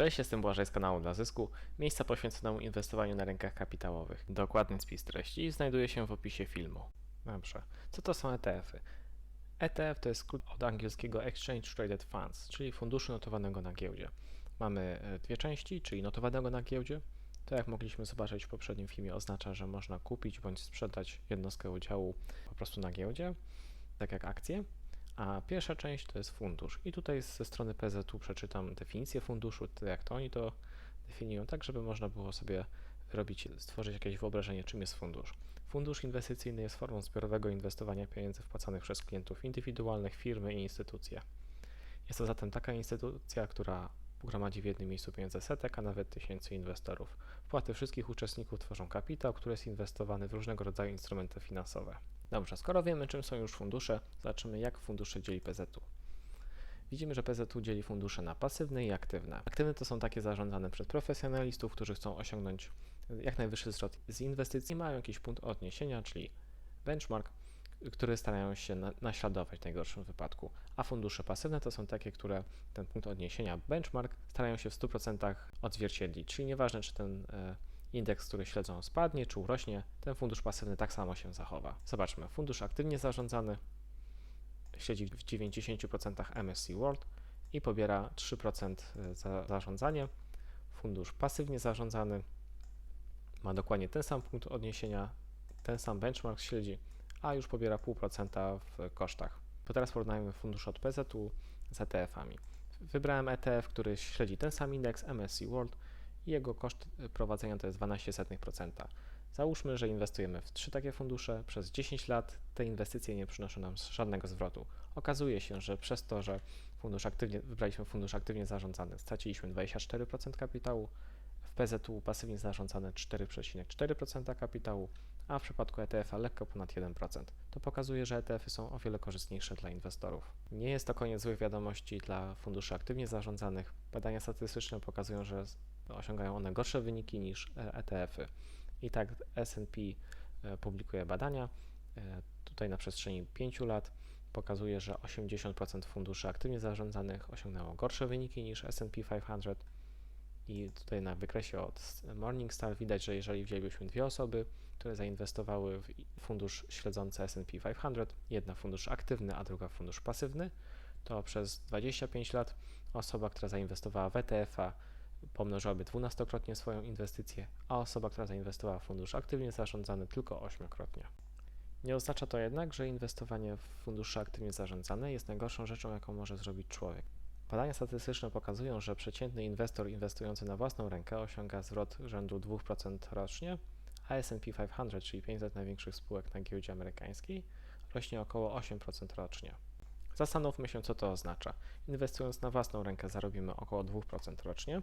Cześć, jestem Błażej z kanału Dla Zysku, miejsca poświęconemu inwestowaniu na rynkach kapitałowych. Dokładny spis treści znajduje się w opisie filmu. Dobrze, co to są ETF-y? ETF to jest skrót od angielskiego Exchange Traded Funds, czyli funduszu notowanego na giełdzie. Mamy e, dwie części, czyli notowanego na giełdzie. To jak mogliśmy zobaczyć w poprzednim filmie oznacza, że można kupić bądź sprzedać jednostkę udziału po prostu na giełdzie, tak jak akcje. A pierwsza część to jest fundusz. I tutaj ze strony PZU przeczytam definicję funduszu, jak to oni to definiują, tak żeby można było sobie robić, stworzyć jakieś wyobrażenie, czym jest fundusz. Fundusz inwestycyjny jest formą zbiorowego inwestowania pieniędzy wpłacanych przez klientów indywidualnych, firmy i instytucje. Jest to zatem taka instytucja, która gromadzi w jednym miejscu pieniądze setek, a nawet tysięcy inwestorów. Wpłaty wszystkich uczestników tworzą kapitał, który jest inwestowany w różnego rodzaju instrumenty finansowe. Dobrze, skoro wiemy, czym są już fundusze, zobaczymy, jak fundusze dzieli PZU. Widzimy, że PZU dzieli fundusze na pasywne i aktywne. Aktywne to są takie zarządzane przez profesjonalistów, którzy chcą osiągnąć jak najwyższy zwrot z inwestycji, mają jakiś punkt odniesienia, czyli benchmark, który starają się na, naśladować w najgorszym wypadku. A fundusze pasywne to są takie, które ten punkt odniesienia, benchmark, starają się w 100% odzwierciedlić. Czyli nieważne, czy ten e, indeks, który śledzą, spadnie czy urośnie, ten fundusz pasywny tak samo się zachowa. Zobaczmy, fundusz aktywnie zarządzany śledzi w 90% MSC World i pobiera 3% za zarządzanie. Fundusz pasywnie zarządzany ma dokładnie ten sam punkt odniesienia, ten sam benchmark śledzi, a już pobiera 0,5% w kosztach. To teraz porównajmy fundusz od PZU z ETF-ami. Wybrałem ETF, który śledzi ten sam indeks MSC World jego koszt prowadzenia to jest 0,12%. Załóżmy, że inwestujemy w trzy takie fundusze, przez 10 lat te inwestycje nie przynoszą nam żadnego zwrotu. Okazuje się, że przez to, że fundusz aktywnie, wybraliśmy fundusz aktywnie zarządzany, straciliśmy 24% kapitału, w PZU pasywnie zarządzane 4,4% kapitału, a w przypadku ETF-a lekko ponad 1%. To pokazuje, że ETF-y są o wiele korzystniejsze dla inwestorów. Nie jest to koniec złych wiadomości dla funduszy aktywnie zarządzanych. Badania statystyczne pokazują, że osiągają one gorsze wyniki niż ETF-y. I tak S&P publikuje badania. Tutaj na przestrzeni 5 lat pokazuje, że 80% funduszy aktywnie zarządzanych osiągnęło gorsze wyniki niż S&P 500 i tutaj na wykresie od Morningstar widać, że jeżeli wzięlibyśmy dwie osoby, które zainwestowały w fundusz śledzący S&P 500, jedna fundusz aktywny, a druga fundusz pasywny, to przez 25 lat osoba, która zainwestowała w ETF-a pomnożyłaby dwunastokrotnie swoją inwestycję, a osoba, która zainwestowała w fundusz aktywnie zarządzany tylko ośmiokrotnie. Nie oznacza to jednak, że inwestowanie w fundusze aktywnie zarządzane jest najgorszą rzeczą, jaką może zrobić człowiek. Badania statystyczne pokazują, że przeciętny inwestor inwestujący na własną rękę osiąga zwrot rzędu 2% rocznie, a S&P 500, czyli 500 największych spółek na giełdzie amerykańskiej, rośnie około 8% rocznie. Zastanówmy się, co to oznacza. Inwestując na własną rękę zarobimy około 2% rocznie,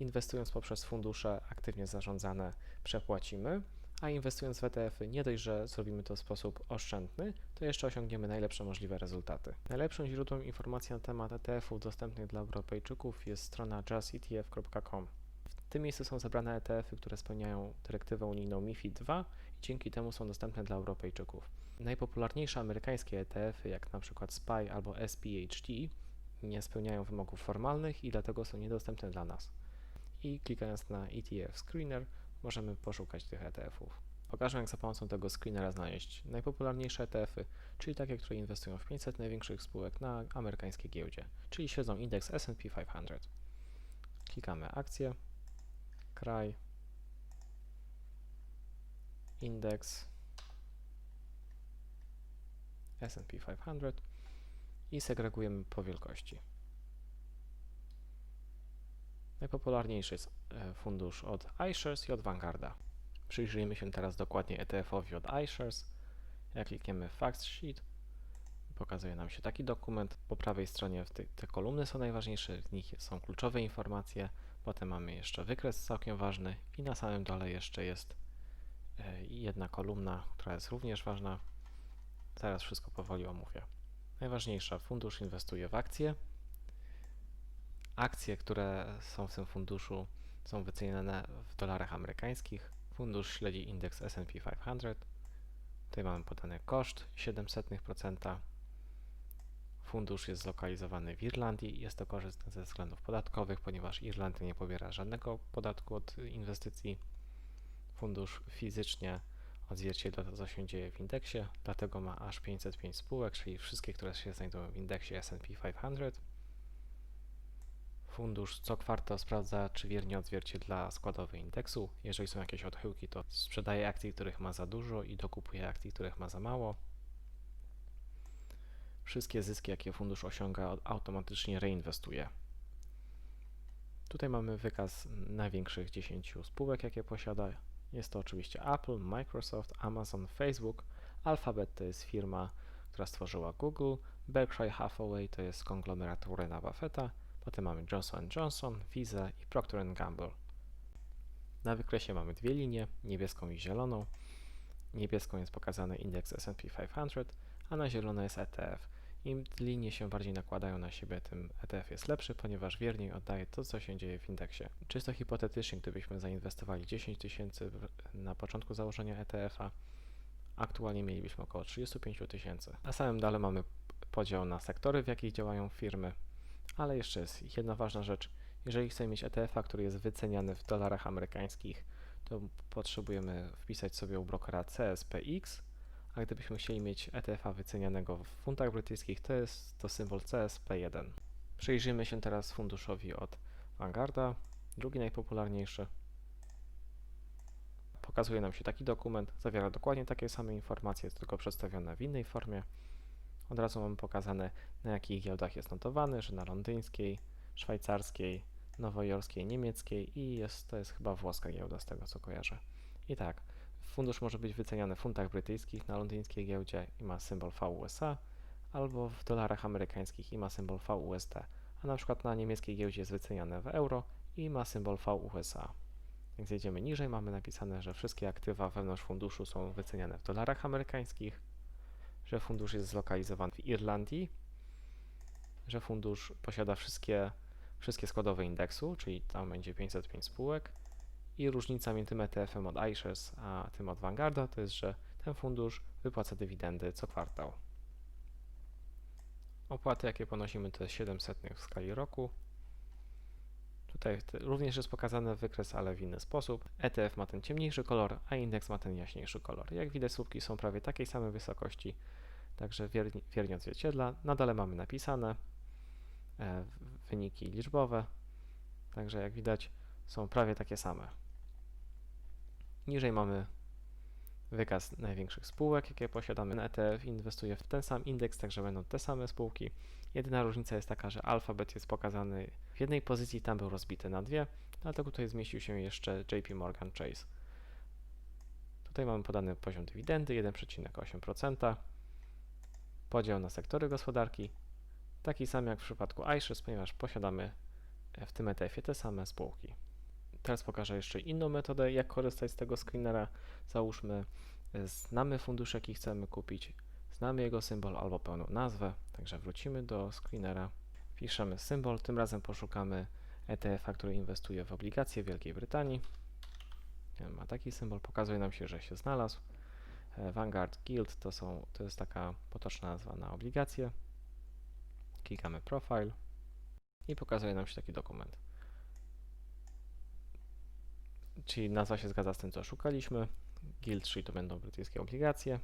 inwestując poprzez fundusze aktywnie zarządzane przepłacimy, a inwestując w ETF-y nie dość, że zrobimy to w sposób oszczędny, to jeszcze osiągniemy najlepsze możliwe rezultaty. Najlepszym źródłem informacji na temat ETF-ów dostępnych dla Europejczyków jest strona justetf.com. W tym miejscu są zebrane ETF-y, które spełniają dyrektywę unijną MIFID II i dzięki temu są dostępne dla Europejczyków. Najpopularniejsze amerykańskie ETF-y, jak np. SPY albo SPHD, nie spełniają wymogów formalnych i dlatego są niedostępne dla nas. I klikając na ETF Screener możemy poszukać tych ETF-ów. Pokażę, jak za pomocą tego screenera znaleźć najpopularniejsze ETF-y, czyli takie, które inwestują w 500 największych spółek na amerykańskiej giełdzie, czyli śledzą indeks S&P 500. Klikamy akcje, kraj, indeks S&P 500 i segregujemy po wielkości. Najpopularniejszy jest fundusz od iShares i od Vanguarda. Przyjrzyjmy się teraz dokładnie ETF-owi od iShares. Jak klikniemy Fact Sheet, pokazuje nam się taki dokument. Po prawej stronie te, te kolumny są najważniejsze, w nich są kluczowe informacje. Potem mamy jeszcze wykres całkiem ważny i na samym dole jeszcze jest e, jedna kolumna, która jest również ważna. Zaraz wszystko powoli omówię. Najważniejsza, fundusz inwestuje w akcje, Akcje, które są w tym funduszu, są wyceniane w dolarach amerykańskich. Fundusz śledzi indeks S&P 500. Tutaj mamy podany koszt 0,07%. Fundusz jest zlokalizowany w Irlandii. Jest to korzystne ze względów podatkowych, ponieważ Irlandia nie pobiera żadnego podatku od inwestycji. Fundusz fizycznie odzwierciedla to, co się dzieje w indeksie, dlatego ma aż 505 spółek, czyli wszystkie, które się znajdują w indeksie S&P 500. Fundusz co kwartał sprawdza, czy wiernie odzwierciedla składowy indeksu. Jeżeli są jakieś odchyłki, to sprzedaje akcji, których ma za dużo i dokupuje akcji, których ma za mało. Wszystkie zyski, jakie fundusz osiąga, automatycznie reinwestuje. Tutaj mamy wykaz największych 10 spółek, jakie posiada. Jest to oczywiście Apple, Microsoft, Amazon, Facebook. Alphabet to jest firma, która stworzyła Google. Berkshire Hathaway to jest konglomerat Warrena Buffetta. Potem mamy Johnson Johnson, Visa i Procter Gamble. Na wykresie mamy dwie linie, niebieską i zieloną. Niebieską jest pokazany indeks S&P 500, a na zielono jest ETF. Im linie się bardziej nakładają na siebie, tym ETF jest lepszy, ponieważ wierniej oddaje to, co się dzieje w indeksie. Czysto hipotetycznie, gdybyśmy zainwestowali 10 tysięcy na początku założenia ETF-a, aktualnie mielibyśmy około 35 tysięcy. Na samym dole mamy podział na sektory, w jakich działają firmy, ale jeszcze jest jedna ważna rzecz. Jeżeli chcemy mieć ETF-a, który jest wyceniany w dolarach amerykańskich, to potrzebujemy wpisać sobie u brokera CSPX, a gdybyśmy chcieli mieć ETF-a wycenianego w funtach brytyjskich, to jest to symbol CSP1. Przyjrzyjmy się teraz funduszowi od Vanguarda, drugi najpopularniejszy. Pokazuje nam się taki dokument, zawiera dokładnie takie same informacje, tylko przedstawione w innej formie. Od razu mamy pokazane, na jakich giełdach jest notowany, że na londyńskiej, szwajcarskiej, nowojorskiej, niemieckiej i jest, to jest chyba włoska giełda z tego co kojarzę. I tak, fundusz może być wyceniany w funtach brytyjskich na londyńskiej giełdzie i ma symbol VUSA, albo w dolarach amerykańskich i ma symbol VUSD, a na przykład na niemieckiej giełdzie jest wyceniane w euro i ma symbol VUSA. Jak zjedziemy niżej, mamy napisane, że wszystkie aktywa wewnątrz funduszu są wyceniane w dolarach amerykańskich, że fundusz jest zlokalizowany w Irlandii, że fundusz posiada wszystkie, wszystkie składowe indeksu, czyli tam będzie 505 spółek i różnica między tym ETF-em od iShares a tym od Vanguarda to jest, że ten fundusz wypłaca dywidendy co kwartał. Opłaty, jakie ponosimy, to jest 700 w skali roku. Tutaj również jest pokazany wykres, ale w inny sposób. ETF ma ten ciemniejszy kolor, a indeks ma ten jaśniejszy kolor. Jak widać, słupki są prawie takiej samej wysokości, także wiernie, odzwierciedla. Na dole mamy napisane e, wyniki liczbowe, także jak widać, są prawie takie same. Niżej mamy wykaz największych spółek, jakie posiadamy. ETF inwestuje w ten sam indeks, także będą te same spółki. Jedyna różnica jest taka, że alfabet jest pokazany w jednej pozycji, tam był rozbity na dwie, dlatego tutaj zmieścił się jeszcze JP Morgan Chase. Tutaj mamy podany poziom dywidendy 1,8%, podział na sektory gospodarki, taki sam jak w przypadku iShares, ponieważ posiadamy w tym ETF-ie te same spółki. Teraz pokażę jeszcze inną metodę, jak korzystać z tego screenera. Załóżmy, znamy fundusz, jaki chcemy kupić, znamy jego symbol albo pełną nazwę, także wrócimy do screenera, piszemy symbol, tym razem poszukamy ETF-a, który inwestuje w obligacje Wielkiej Brytanii. Ma taki symbol, pokazuje nam się, że się znalazł. Vanguard Guild to, są, to jest taka potoczna nazwa na obligacje. Klikamy Profile i pokazuje nam się taki dokument czyli nazwa się zgadza z tym, co szukaliśmy. Guild Street to będą brytyjskie obligacje.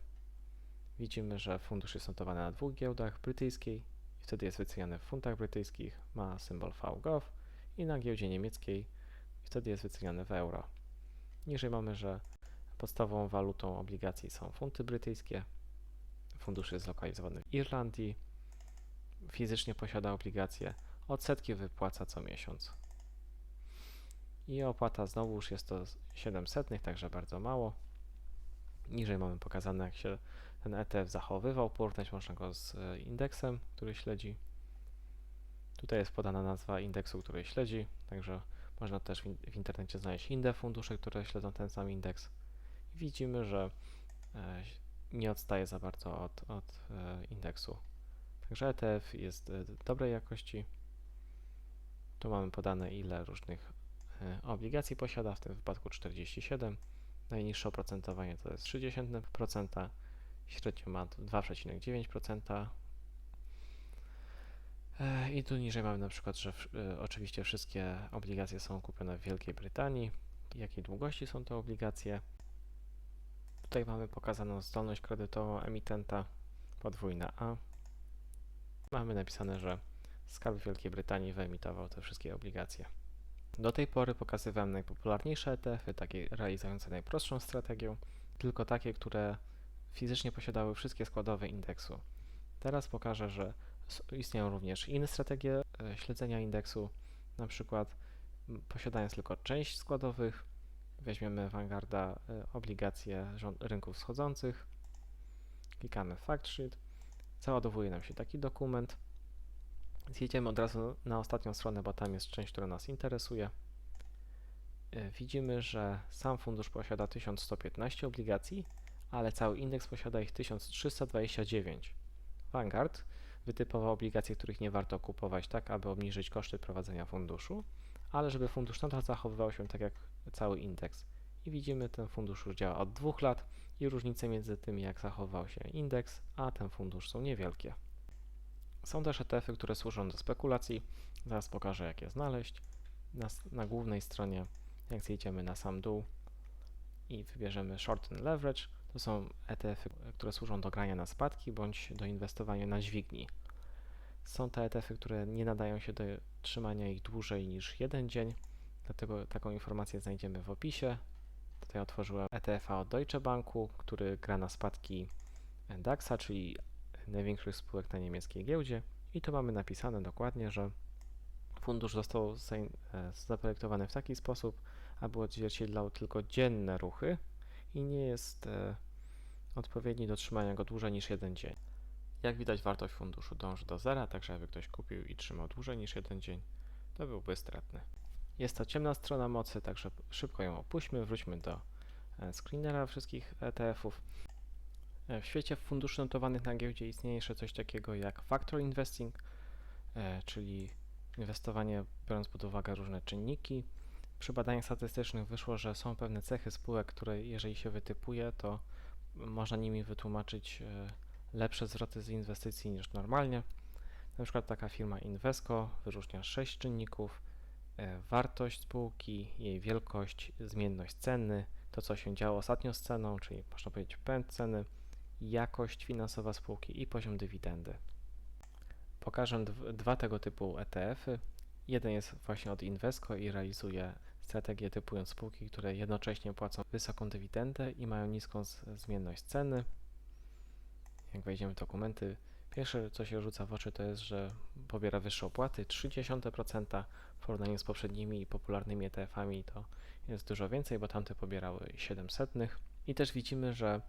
Widzimy, że fundusz jest notowany na dwóch giełdach brytyjskiej i wtedy jest wyceniany w funtach brytyjskich, ma symbol VGOV i na giełdzie niemieckiej i wtedy jest wyceniany w euro. Niżej mamy, że podstawową walutą obligacji są funty brytyjskie. Fundusz jest zlokalizowany w Irlandii. Fizycznie posiada obligacje. Odsetki wypłaca co miesiąc. I opłata znowu już jest to 700, także bardzo mało. Niżej mamy pokazane, jak się ten ETF zachowywał. Porównać można go z e, indeksem, który śledzi. Tutaj jest podana nazwa indeksu, który śledzi, także można też w, internecie znaleźć inne fundusze, które śledzą ten sam indeks. Widzimy, że e, nie odstaje za bardzo od, od e, indeksu. Także ETF jest dobrej jakości. Tu mamy podane, ile różnych E, obligacji posiada, w tym wypadku 47. Najniższe oprocentowanie to jest 0,3%, średnio ma 2,9%. E, I tu niżej mamy na przykład, że w, e, oczywiście wszystkie obligacje są kupione w Wielkiej Brytanii, jakiej długości są te obligacje. Tutaj mamy pokazaną zdolność kredytową emitenta, podwójna A. Mamy napisane, że Skarb Wielkiej Brytanii wyemitował te wszystkie obligacje. Do tej pory pokazywałem najpopularniejsze ETF-y, takie realizujące najprostszą strategię, tylko takie, które fizycznie posiadały wszystkie składowe indeksu. Teraz pokażę, że istnieją również inne strategie e, śledzenia indeksu, na przykład posiadając tylko część składowych, weźmiemy Vanguarda e, obligacje rynków wschodzących, klikamy Fact Sheet, załadowuje nam się taki dokument, zjedziemy od razu na ostatnią stronę, bo tam jest część, która nas interesuje. E, Widzimy, że sam fundusz posiada 1115 obligacji, ale cały indeks posiada ich 1329. Vanguard wytypował obligacje, których nie warto kupować tak, aby obniżyć koszty prowadzenia funduszu, ale żeby fundusz nadal zachowywał się tak jak cały indeks. I widzimy, ten fundusz już działa od dwóch lat i różnice między tym, jak zachował się indeks, a ten fundusz są niewielkie. Są też ETF-y, które służą do spekulacji. Zaraz pokażę, jak je znaleźć. Na, na głównej stronie, jak zjedziemy na sam dół i wybierzemy Short and Leverage, to są ETF-y, które służą do grania na spadki bądź do inwestowania na dźwigni. Są to ETF-y, które nie nadają się do trzymania ich dłużej niż jeden dzień, dlatego taką informację znajdziemy w opisie. Tutaj otworzyłem ETF-a od Deutsche Banku, który gra na spadki DAX-a, czyli największych spółek na niemieckiej giełdzie. I tu mamy napisane dokładnie, że fundusz został e, zaprojektowany w taki sposób, aby odzwierciedlał tylko dzienne ruchy i nie jest e, odpowiedni do trzymania go dłużej niż jeden dzień. Jak widać, wartość funduszu dąży do zera, także jakby ktoś kupił i trzymał dłużej niż jeden dzień, to byłby stratny. Jest to ciemna strona mocy, także szybko ją opuśćmy, wróćmy do e, screenera wszystkich ETF-ów. E, W świecie funduszy notowanych na giełdzie istnieje jeszcze coś takiego jak factor investing, e, czyli inwestowanie biorąc pod uwagę różne czynniki. Przy badaniach statystycznych wyszło, że są pewne cechy spółek, które jeżeli się wytypuje, to można nimi wytłumaczyć lepsze zwroty z inwestycji niż normalnie. Na przykład taka firma Invesco wyróżnia 6 czynników: e, wartość spółki, jej wielkość, zmienność ceny, to co się działo ostatnio z ceną, czyli można powiedzieć pęd ceny, jakość finansowa spółki i poziom dywidendy. Pokażę dw- dwa tego typu ETF-y. Jeden jest właśnie od Invesco i realizuje strategię typując spółki, które jednocześnie płacą wysoką dywidendę i mają niską zmienność ceny. Jak wejdziemy w dokumenty, pierwsze co się rzuca w oczy to jest, że pobiera wyższe opłaty, 0,3% w porównaniu z poprzednimi popularnymi ETF-ami to jest dużo więcej, bo tamte pobierały 700. I też widzimy, że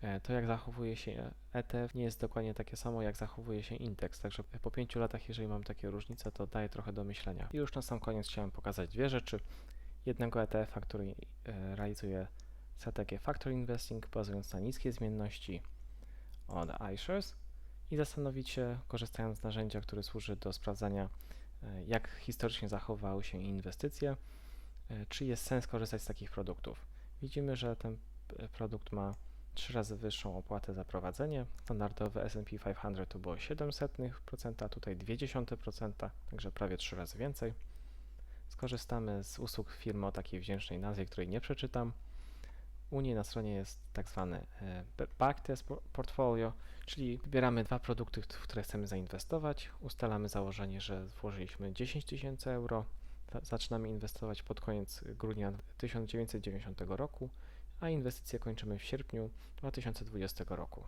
e, to jak zachowuje się ETF nie jest dokładnie takie samo jak zachowuje się indeks, także po 5 latach jeżeli mam takie różnice to daje trochę do myślenia. I już na sam koniec chciałem pokazać dwie rzeczy. Jednego ETF-a, który e, realizuje strategię factor investing bazując na niskiej zmienności od iShares i zastanowić się, korzystając z narzędzia, które służy do sprawdzania, e, jak historycznie zachowały się inwestycje, e, czy jest sens korzystać z takich produktów. Widzimy, że ten p- produkt ma 3 razy wyższą opłatę za prowadzenie. Standardowy S&P 500 to było 0,07%, a tutaj 0,2%, także prawie 3 razy więcej. Skorzystamy z usług firmy o takiej wdzięcznej nazwie, której nie przeczytam. U niej na stronie jest tak zwany e, backtest por- portfolio, czyli wybieramy dwa produkty, w które chcemy zainwestować, ustalamy założenie, że włożyliśmy 10 tysięcy euro, za- zaczynamy inwestować pod koniec grudnia 1990 roku, a inwestycje kończymy w sierpniu 2020 roku.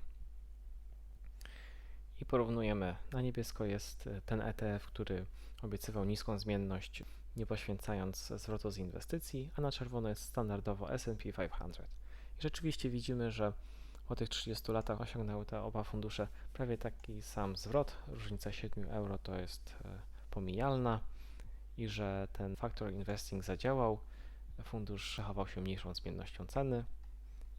I porównujemy. Na niebiesko jest e, ten ETF, który obiecywał niską zmienność, nie poświęcając zwrotu z inwestycji, a na czerwono jest standardowo S&P 500. I rzeczywiście widzimy, że po tych 30 latach osiągnęły te oba fundusze prawie taki sam zwrot. Różnica 7 euro to jest e, pomijalna i że ten factor investing zadziałał. Fundusz zachował się mniejszą zmiennością ceny.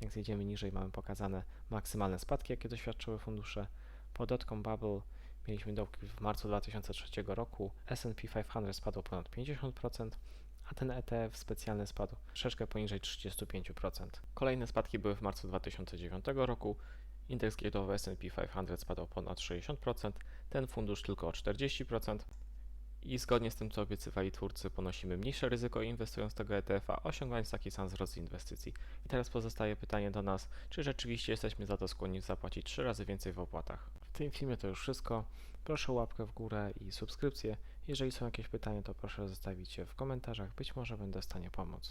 Jak zjedziemy niżej, mamy pokazane maksymalne spadki, jakie doświadczyły fundusze. Po dotcom bubble mieliśmy dołki w marcu 2003 roku. S&P 500 spadło ponad 50%, a ten ETF specjalny spadł troszeczkę poniżej 35%. Kolejne spadki były w marcu 2009 roku Indeks giełdowy S&P 500 spadł ponad 60%, ten fundusz tylko o 40%. I zgodnie z tym, co obiecywali twórcy, ponosimy mniejsze ryzyko inwestując tego ETF-a, osiągając taki sam wzrost inwestycji. I teraz pozostaje pytanie do nas, czy rzeczywiście jesteśmy za to skłonni zapłacić 3 razy więcej w opłatach. Tym filmie to już wszystko. Proszę o łapkę w górę i subskrypcję. Jeżeli są jakieś pytania, to proszę zostawić je w komentarzach. Być może będę w stanie pomóc.